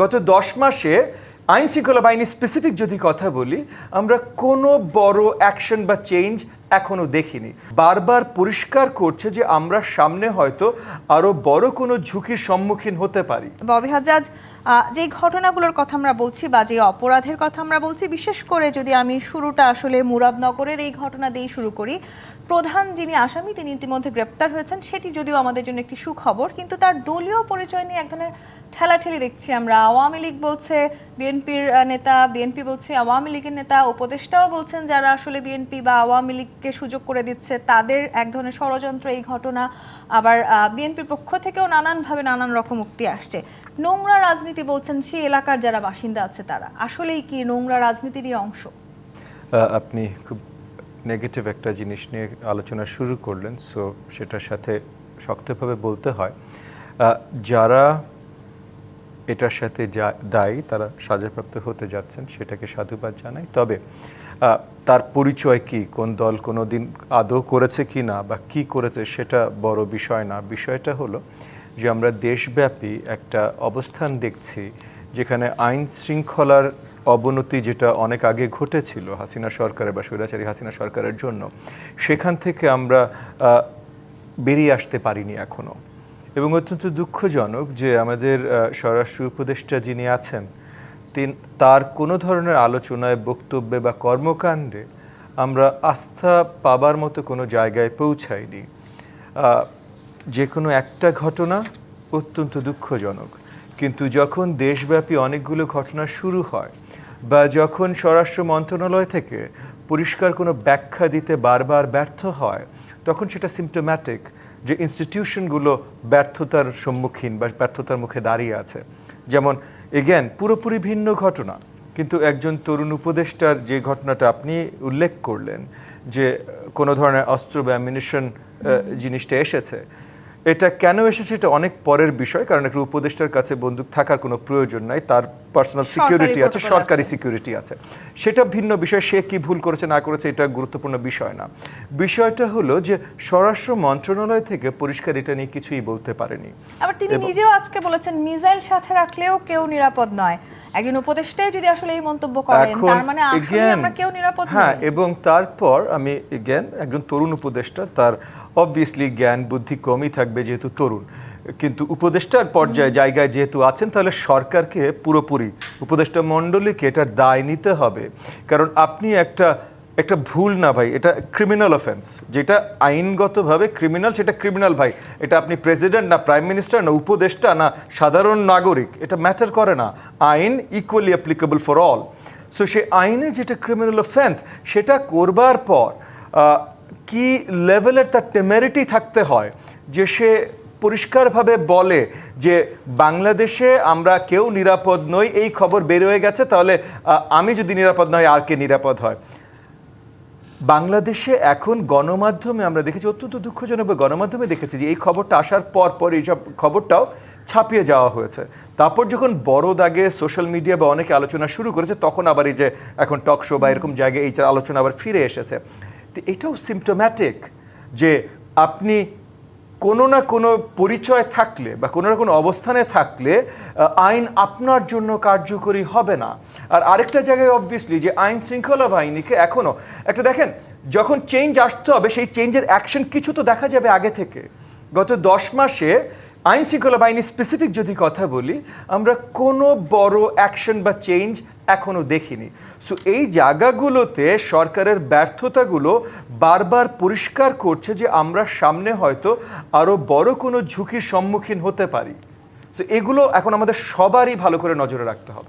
গত দশ মাসে আইন শৃঙ্খলা বাহিনী স্পেসিফিক যদি কথা বলি, আমরা কোনো বড় অ্যাকশন বা চেঞ্জ এখনও দেখিনি। বারবার পরিষ্কার করছে যে আমরা সামনে হয়তো আরও বড় কোনো ঝুঁকির সম্মুখীন হতে পারি। ববি হাজাজ যে ঘটনাগুলোর কথা আমরা বলছি বা যে অপরাধের কথা আমরা বলছি, বিশেষ করে যদি আমি শুরুটা আসলে মুরাদনগরের এই ঘটনা দিয়েই শুরু করি, প্রধান যিনি আসামি, তিনি ইতিমধ্যে গ্রেপ্তার হয়েছেন, সেটি যদিও আমাদের জন্য একটি সুখবর, কিন্তু তার দলীয় পরিচয় নিয়ে এক ধরনের ঠেলাঠেলি দেখছি আমরা। আওয়ামী লীগ বলছে, বিএনপির নেতা, বিএনপি বলছে, আওয়ামী লীগের নেতা, উপদেষ্টাও বলছেন যারা আসলে বিএনপি বা আওয়ামী লীগকে সুযোগ করে দিচ্ছে, তাদের এক ধরনের ষড়যন্ত্র এই ঘটনা। আবার বিএনপির পক্ষ থেকেও নানানভাবে নানান রকম উক্তি আসছে। নোংরা রাজনীতি বলছেন সেই এলাকার যারা বাসিন্দা আছে তারা। আসলেই কি নোংরা রাজনীতিরই অংশ? আপনি খুব নেগেটিভ একটা জিনিস নিয়ে আলোচনা শুরু করলেন সো সেটার সাথে শক্তভাবে বলতে হয়। যারা এটার সাথে যা দায়ী তারা সাজাপ্রাপ্ত হতে যাচ্ছেন, সেটাকে সাধুবাদ জানাই। তবে তার পরিচয় কি? কোন দল কোনো দিন আদৌ করেছে কি না বা কি করেছে সেটা বড় বিষয় না। বিষয়টা হলো যে আমরা দেশব্যাপী একটা অবস্থান দেখছি যেখানে আইন শৃঙ্খলার অবনতি যেটা অনেক আগে ঘটেছিল হাসিনা সরকারের বা স্বৈরাচারী হাসিনা সরকারের জন্য, সেখান থেকে আমরা বেরিয়ে আসতে পারিনি এখনও। এবং অত্যন্ত দুঃখজনক যে আমাদের স্বরাষ্ট্র উপদেষ্টা যিনি আছেন, তিন, তার কোনো ধরনের আলোচনায়, বক্তব্যে বা কর্মকাণ্ডে আমরা আস্থা পাবার মতো কোনো জায়গায় পৌঁছাইনি। যে কোনো একটা ঘটনা অত্যন্ত দুঃখজনক। কিন্তু যখন দেশব্যাপী অনেকগুলো ঘটনা শুরু হয় বা যখন স্বরাষ্ট্র মন্ত্রণালয় থেকে পরিষ্কার কোনো ব্যাখ্যা দিতে বারবার ব্যর্থ হয়, তখন সেটা সিমটোম্যাটিক যে ইনস্টিটিউশনগুলো ব্যর্থতার সম্মুখীন বা ব্যর্থতার মুখে দাঁড়িয়ে আছে। যেমন এগেন পুরোপুরি ভিন্ন ঘটনা কিন্তু একজন তরুণ উপদেষ্টার যে ঘটনাটা আপনি উল্লেখ করলেন যে কোনো ধরনের অস্ত্র বা অ্যামিনিশন জিনিসটা এসেছে এটা কেন এসেছে এটা অনেক পরের বিষয় কারণ একটা উপদেষ্টার কাছে বন্দুক থাকার কোনো প্রয়োজন নাই তার পার্সোনাল সিকিউরিটি আছে সরকারি সিকিউরিটি আছে। সেটা ভিন্ন বিষয় সে কি ভুল করেছে না করেছে এটা গুরুত্বপূর্ণ বিষয় না। বিষয়টা হলো যে স্বরাষ্ট্র মন্ত্রণালয় থেকে পরিষ্কার এটা নিয়ে কিছুই বলতে পারেনি। আবার তিনি নিজেও আজকে বলেছেন মিসাইল সাথে রাখলেও কেউ নিরাপদ নয়। একজন উপদেষ্টাই যদি আসলে এই মন্তব্য করেন তার মানে আসলে আমরা কেউ নিরাপদ হ্যাঁ এবং তারপর আমি জ্ঞান একজন তরুণ উপদেষ্টা তার অবভিয়াসলি জ্ঞান বুদ্ধি কমই থাকবে যেহেতু তরুণ। কিন্তু উপদেষ্টার পর্যায়ে জায়গায় যেহেতু আছেন তাহলে সরকারকে পুরোপুরি উপদেষ্টা মণ্ডলীকে এটার দায় নিতে হবে। কারণ আপনি একটা একটা ভুল না ভাই এটা ক্রিমিনাল অফেন্স যেটা আইনগতভাবে ক্রিমিনাল সেটা ক্রিমিনাল ভাই। এটা আপনি প্রেসিডেন্ট না প্রাইম মিনিস্টার না উপদেষ্টা না সাধারণ নাগরিক এটা ম্যাটার করে না। আইন equally applicable for all so সে আইনে যেটা ক্রিমিনাল অফেন্স সেটা করবার পর কি লেভেলের তার টেমেরিটি থাকতে হয় যে সে পরিষ্কারভাবে বলে যে বাংলাদেশে আমরা কেউ নিরাপদ নই, এই খবর বের হয়ে গেছে, তাহলে আমি যদি নিরাপদ নয় আর কে নিরাপদ হয়? বাংলাদেশে এখন গণমাধ্যমে আমরা দেখেছি, অত্যন্ত দুঃখজনক গণমাধ্যমে দেখেছি যে এই খবরটা আসার পর পর এইসব খবরটাও ছাপিয়ে যাওয়া হয়েছে। তারপর যখন বড় দাগে সোশ্যাল মিডিয়া বা অনেকে আলোচনা শুরু করেছে, তখন আবার এই যে এখন টক শো বা এরকম জায়গায় এই আলোচনা আবার ফিরে এসেছে। তো এটাও সিমটোম্যাটিক যে আপনি কোনো না কোনো পরিচয় থাকলে বা কোনো না কোনো অবস্থানে থাকলে আইন আপনার জন্য কার্যকরী হবে না। আর আরেকটা জায়গায় অবভিয়াসলি যে আইন শৃঙ্খলা বাহিনীকে এখনও একটা দেখেন, যখন চেঞ্জ আসতে হবে, সেই চেঞ্জের অ্যাকশন কিছু তো দেখা যাবে আগে থেকে। গত দশ মাসে আইন শৃঙ্খলা বাহিনীর স্পেসিফিক যদি কথা বলি, আমরা কোনো বড় অ্যাকশন বা চেঞ্জ এখনও দেখিনি। সো এই জায়গাগুলোতে সরকারের ব্যর্থতাগুলো বারবার পরিষ্কার করছে যে আমরা সামনে হয়তো আরও বড় কোনো ঝুঁকির সম্মুখীন হতে পারি। তো এগুলো এখন আমাদের সবারই ভালো করে নজরে রাখতে হবে।